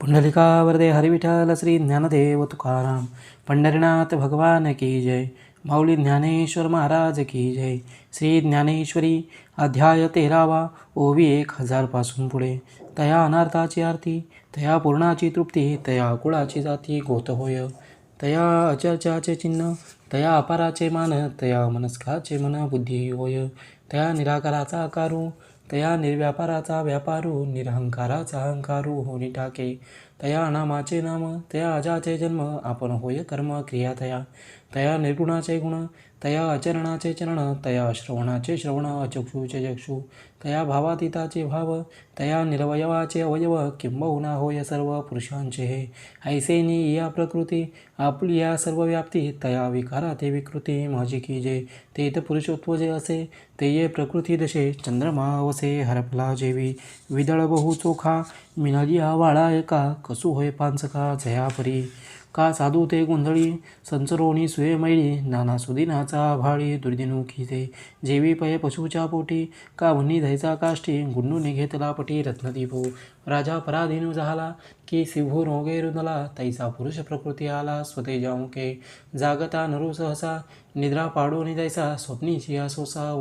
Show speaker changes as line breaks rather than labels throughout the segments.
पुंडलिका वरदे हरिविठ्ठल श्री ज्ञानदेव तुकाराम पंढरीनाथ भगवान की जय माऊली ज्ञानेश्वर महाराज की जय श्री ज्ञानेश्वरी अध्याय तेरावा ओवी एक हजारपासून पुढे. तया अनार्थाची आरती तया पूर्णाची तृप्ती तया कुळाची जाती गोत होय. तया अचर्चाचे चिन्ह तया अपाराचे मान तया मनस्काचे मन बुद्धी होय. तया निराकाराचा आकारू तया निर्व्यापाराचा व्यापारू निरहंकाराचा अहंकारू होणी टाके. तया अनामाचे नाम तया अजाचे जन्म आपण होय कर्म क्रिया तया. तया निर्गुणाचे गुण तया अचरणाचे चरण तया श्रवणाचे श्रवण अचक्षुचे चक्षु. तया भावातीताचे भाव तया निरवयवाचे अवयव किंबहुना होय सर्व पुरुषांचे हे. ऐसेनी या प्रकृती आपली या सर्व व्याप्ती तया विकारा ते विकृती माझी की जे ते तर पुरुषत्व जे असे ते ये प्रकृती दशे चंद्रमा वसे हरपला जेवी विदळ बहु चोखा मिनलिया वाळा एका कसू होय पांचका जयापरी का साधू ते गोंधळी संचरोणी सुये मैळी नाना सुदिनाचा भाळी दुर्दिनुखी ते जेवी पये पशुच्या पोटी का भन्नी जायचा काष्टी गुंडून घेतला पटी रत्नदीपो राजा पराधीनू झाला की सिंहू रोगे रुदला तैसा पुरुष प्रकृती आला स्वतेजामुखे जागता नरू सहसा निद्रा पाडून जैसा स्वप्नीची व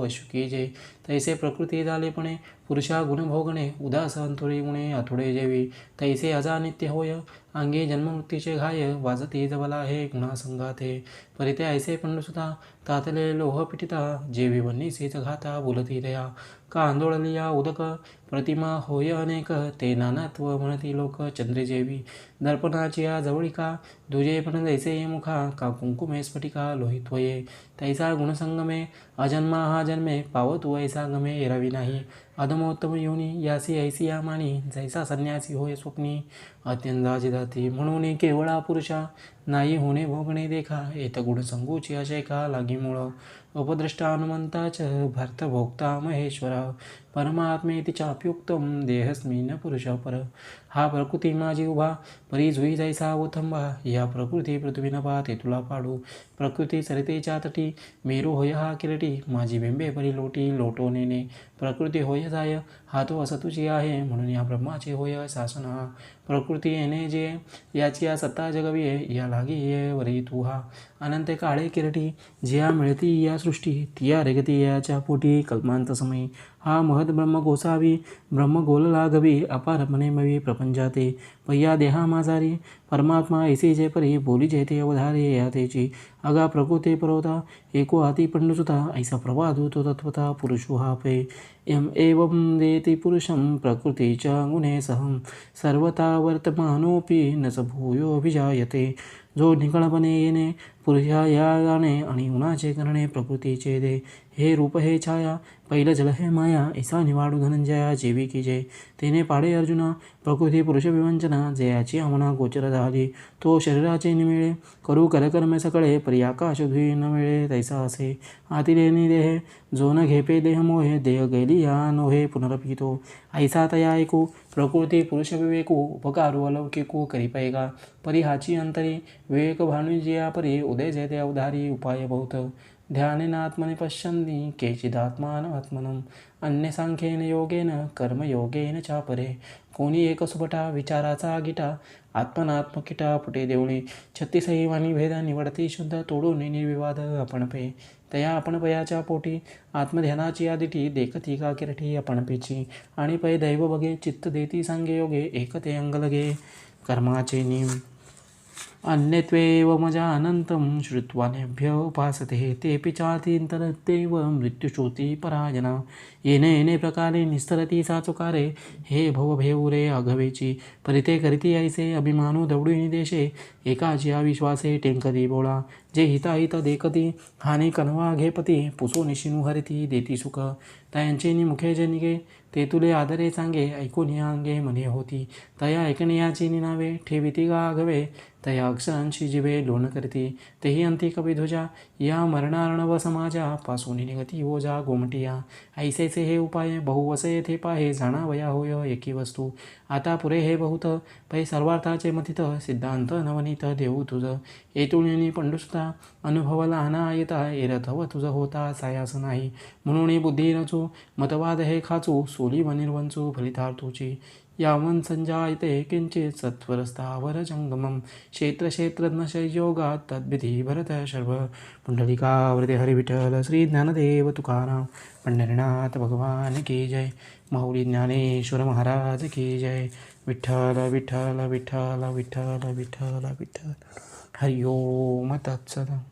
वशुकी जे तैसे प्रकृती झालेपणे पुरुषा गुणभोगणे उदास अंतुरी गुणे आथुडे जेवी. तैसे अजानित्य होय अंगे जन्ममृत्यूचे घाय वाजते जवला हे गुणासंगाते परिते ऐसे पंडुसुता तातले लोहपिटिता जेवी जेवी सीत घाता बोलती रया का आंदोळलिया उदक प्रतिमा होय अनेक ते नानात्व म्हणती लोक चंद्रजेवी दर्पणाची या जवळिका दुजे पण जैसे मुखा का कुंकुमे स्फटिका लोहित्वये तैसा गुणसंगमे अजन्मा हा जन्मे पावतू ऐसा गमे रवी नाही अधमोत्तम योनी यासी ऐसी या मानी जैसा संन्यासी होय स्वप्नी अत्यंताची जाती म्हणून केवळा पुरुषा नाही होणे भोगणे देखा येत गुण संगूची अशय का लागी मूळ? उपद्रष्टा हनुमंताच भर्त भोक्ता महेश्वरा परमात्मे तिच्यापयुक्त देहस्मी न पुरुष पर। हा प्रकृती माझी उभा परी जुई जैसा ओथंबा या प्रकृती पृथ्वी नभा ते तुला पाडू। प्रकृती सरितेच्या तटी मेरू होय हा किरटी माझी बिंबे परी लोटी लोटो नेणे। प्रकृती होय जाय हा तो तुझी आहे म्हणून या ब्रह्माचे होय शासन. हा प्रकृती येणे जे याची या सत्ता जगविये या लागी ये वरी तू हा अनंत काळे किरटी जिया मिळती या सृष्टी तिया रेगती याच्या पोटी कल्पांत समयी हा महद ब्रह्म गोसावी ब्रह्म गोल लागवी अपारपणे मवी प्रपंचाते पय्या देहा माझारी परमात्मा ऐसे जे परी बोली जेते अवधारे या तेची. अगा प्रकृते परवता एको हाती पंडसुता ऐसा प्रवादू तत्वता पुरुषो हा पे एम एवं देति पुरुषं प्रकृतीच्या गुणे सहं. सर्वता वर्तमानोपि न स भूयोभिजायते जो निकळपणे येणे पुरुषा या गाणे आणि उन्हाचे करणे प्रकृतीचे दे हे रूप हे छाया पहिलं जल हे माया ऐसा निवाडू धनंजया जेवी की जे. तेने पाडे अर्जुना प्रकृती पुरुष विवंचना जयाची आम्हाला गोचर झाली. तो शरीराचे निमिळे करू करकर्मे सकळे परी आकाश धुई न मिळे तैसा असे. आतिलेनी देह जो न घेपे देह मोहे देह गेली या नोहे पुनरपितो. ऐसा तया ऐकू प्रकृती पुरुष विवेकू उपकारू अलौकिकू करी पैगा परिहाची अंतरी विवेक भानुजिया परी उदय जयते अवधारी उपाय बहुत ध्यानेनात्मनि पश्यन्ति केचिदात्मानमात्मनम्। अन्यसांख्येन योगेन कर्मयोगेन चापरे। कोणी एक सुपटा विचाराचा गिटा आत्मनात्मकिटा पुटे देवळे छत्तीसही वाणी भेदा निवडती शुद्ध तोडून निर्विवाद आपण पे तया आपण पयाच्या पोटी आत्मध्यानाची आदिटी देखती का किरटी आपण पेची आणि पै दैव बघे चित्त देती सांगे योगे एकते ते लगे कर्माचे नियम अन्यत्वेव मजानन्तं श्रुत्वा नेभ्य उपासते तेऽपि चातीन्तरत्येव मृत्युश्रुति पराजना येणे प्रकारे निस्तरती सा चुकारे हे भवभेऊरे अघवेची परिते करीती ऐसे अभिमानू दवडुनी देशे एकाची अविश्वासे टेंकती बोळा जे हिताहित देखती हानी कनवा घेपती पुसो निशिनू हरिती देती सुख। तयांचे मुखे जनिगे ते तुले आदरे सांगे ऐकून या अंगे मने होती। तया ऐकण्याची निनावे ठेविती गा अघवे तया अक्षरांची जिवे लोण करती. तेही अंती कविध्वजा या मरणार्णव समाजा पासून हो ओजा गोमटिया. ऐसेचे हे उपाय बहुवसे येथे पाहे जाणावया होय एकी वस्तू. आता पुरे हे बहुत पै सर्वार्थाचे मथित सिद्धांत नवनीत देऊ तुझ. येतुळणी पंडुसता अनुभव लहाना येता एरथव तुझ होता सायास नाही. म्हणून बुद्धी रचू मतवाद हे खाचू सोली व निर्वंचू फलितार्थूची. यावन् सञ्जायते किञ्चित् सत्त्वरस्थावर जङ्गमं क्षेत्रक्षेत्रज्ञशयोगात् तद्विधि भरत शर्व पुण्डलिकावृते हरिविठल श्री ज्ञानदेव तुकाराम पंढरीनाथ भगवान की जय। माऊली ज्ञानेश्वर महाराज की जय। विठ्ठल विठ्ठल विठ्ठल विठ्ठल विठ्ठल विठ्ठल। हरि ओम तत्सत